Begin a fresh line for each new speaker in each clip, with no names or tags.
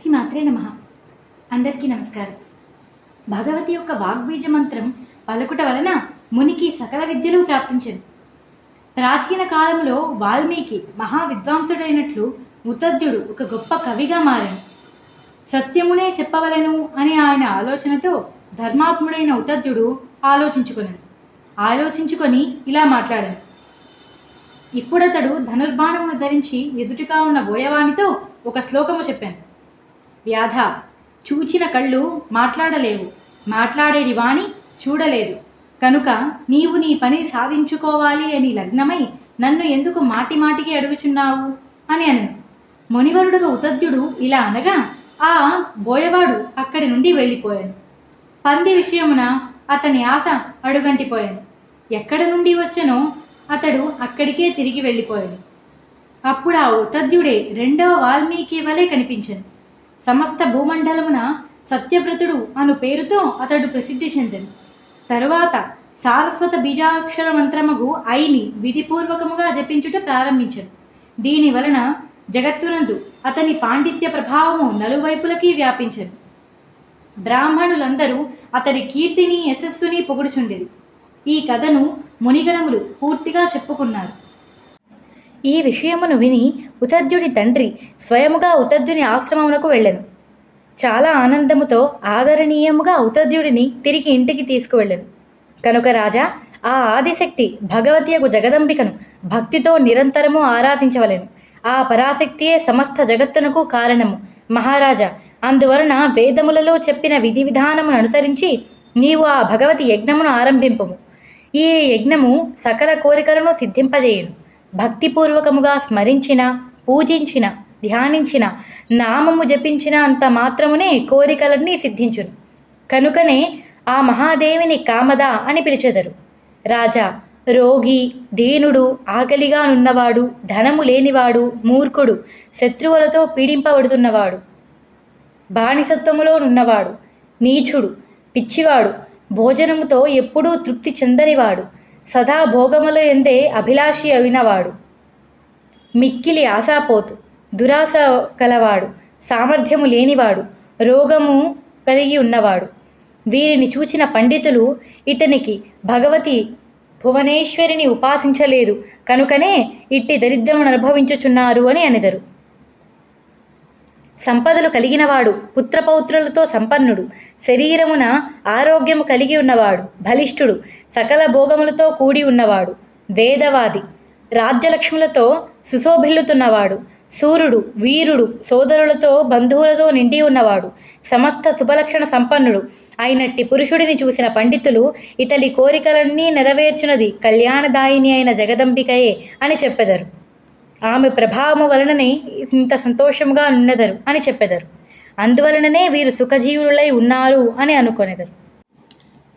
శ్రీమాత్రే నమ. అందరికీ నమస్కారం. భగవతి యొక్క వాగ్బీజ మంత్రం పలుకుట వలన మునికి సకల విద్యను ప్రాప్తించను. ప్రాచీన కాలంలో వాల్మీకి మహా విద్వాంసుడైనట్లు ఉతద్యుడు ఒక గొప్ప కవిగా మారాను సత్యమునే చెప్పవలను అని ఆయన ఆలోచనతో ధర్మాత్ముడైన ఉతద్యుడు ఆలోచించుకున్నాడు ఆలోచించుకొని ఇలా మాట్లాడాను. ఇప్పుడతడు ధనుర్బాణమును ధరించి ఎదుటిగా ఉన్న బోయవానితో ఒక శ్లోకము చెప్పాను. వ్యాధ. చూచిన కళ్ళు మాట్లాడలేవు. మాట్లాడేది వాణి చూడలేదు. కనుక నీవు నీ పని సాధించుకోవాలి అని లగ్నమై నన్ను ఎందుకు మాటి మాటికి అడుగుచున్నావు? అని అను. మునివరుడుగా ఉతద్యుడు ఇలా అనగా ఆ బోయవాడు అక్కడి నుండి వెళ్ళిపోయాను పంది విషయమున అతని ఆశ అడుగంటిపోయాను. ఎక్కడ నుండి వచ్చానో అతడు అక్కడికే తిరిగి వెళ్ళిపోయాడు. అప్పుడు ఆ ఉతద్యుడే రెండవ వాల్మీకి వలె కనిపించాను. సమస్త భూమండలమున సత్యవ్రతుడు అను పేరుతో అతడు ప్రసిద్ధి చెందను. తరువాత సారస్వత బీజాక్షర మంత్రముగు ఐని విధిపూర్వకముగా జపించుట ప్రారంభించను. దీని వలన జగత్తునందు అతని పాండిత్య ప్రభావము నలువైపులకి వ్యాపించను. బ్రాహ్మణులందరూ అతడి కీర్తిని యశస్సుని పొగుడుచుండేది ఈ కథను మునిగణములు పూర్తిగా చెప్పుకున్నారు. ఈ విషయమును విని ఉతద్యుడి తండ్రి స్వయముగా ఉతద్యుని ఆశ్రమమునకు వెళ్ళెను. చాలా ఆనందముతో ఆదరణీయముగా ఉతద్యుడిని తిరిగి ఇంటికి తీసుకువెళ్ళెను. కనుక రాజా ఆ ఆదిశక్తి భగవతియకు జగదంబికను భక్తితో నిరంతరము ఆరాధించవలెను. ఆ పరాశక్తియే సమస్త జగత్తునకు కారణము. మహారాజా అందువలన వేదములలో చెప్పిన విధి విధానమును అనుసరించి నీవు ఆ భగవతి యజ్ఞమును ఆరంభింపము. ఈ యజ్ఞము సకల కోరికలను సిద్ధింపజేయును. భక్తిపూర్వకముగా స్మరించిన పూజించిన ధ్యానించిన నామము జపించిన అంత మాత్రమునే కోరికలన్నీ సిద్ధించును. కనుకనే ఆ మహాదేవిని కామద అని పిలిచెదరు. రాజా రోగి దీనుడు ఆకలిగా నున్నవాడు ధనము లేనివాడు మూర్ఖుడు శత్రువులతో పీడింపబడుతున్నవాడు బానిసత్వములో నున్నవాడు నీచుడు పిచ్చివాడు భోజనముతో ఎప్పుడూ తృప్తి చెందనివాడు సదా భోగముల ఎందే అభిలాషి అయినవాడు. మిక్కిలి ఆశాపోతు దురాశ కలవాడు సామర్థ్యము లేనివాడు రోగము కలిగి ఉన్నవాడు. వీరిని చూచిన పండితులు ఇతనికి భగవతి భువనేశ్వరిని ఉపాసించలేదు కనుకనే ఇట్టి దరిద్రమును అనుభవించుచున్నారు అని అనెదరు. సంపదలు కలిగినవాడు పుత్రపౌత్రులతో సంపన్నుడు శరీరమున ఆరోగ్యము కలిగి ఉన్నవాడు బలిష్ఠుడు సకల భోగములతో కూడి ఉన్నవాడు వేదవాది. రాజ్యలక్ష్ములతో సుశోభిల్లుతున్నవాడు. సూర్యుడు వీరుడు సోదరులతో బంధువులతో నిండి ఉన్నవాడు. సమస్త శుభలక్షణ సంపన్నుడు. అయినట్టి పురుషుడిని చూసిన పండితులు ఇతని కోరికలన్నీ నెరవేర్చినది కళ్యాణదాయిని అయిన జగదంబికయే అని చెప్పెదరు. ఆమె ప్రభావము వలననే ఇంత సంతోషంగా ఉన్నదరు అని చెప్పెదరు. అందువలననే వీరు సుఖజీవులై ఉన్నారు అని అనుకొనెదరు.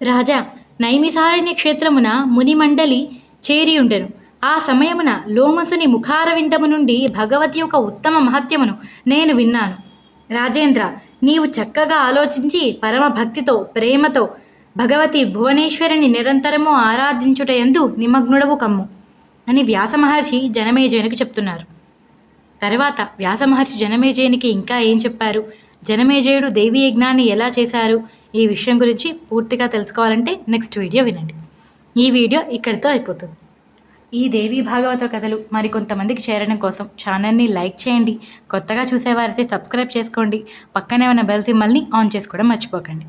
రాజా నైమిసారణ్య క్షేత్రమున మునిమండలి చేరి ఉండెను ఆ సమయమున లోమసుని ముఖారవిందము నుండి భగవతి యొక్క ఉత్తమ మహత్యమును నేను విన్నాను. రాజేంద్ర నీవు చక్కగా ఆలోచించి పరమ భక్తితో ప్రేమతో భగవతి భువనేశ్వరిని నిరంతరము ఆరాధించుటయందు నిమగ్నుడవు కమ్ము అని వ్యాసమహర్షి జనమేజయునికి చెప్తున్నారు. తర్వాత వ్యాసమహర్షి జనమేజయునికి ఇంకా ఏం చెప్పారు? జనమేజయుడు దేవీ యజ్ఞాన్ని ఎలా చేశారు? ఈ విషయం గురించి పూర్తిగా తెలుసుకోవాలంటే నెక్స్ట్ వీడియో వినండి. ఈ వీడియో ఇక్కడితో అయిపోతుంది. ఈ దేవి భాగవత కథలు మరికొంతమందికి చేరడం కోసం ఛానల్ని లైక్ చేయండి. కొత్తగా చూసేవారైతే సబ్స్క్రైబ్ చేసుకోండి. పక్కనే ఉన్న బెల్ సింబల్ని ఆన్ చేసుకోవడం మర్చిపోకండి.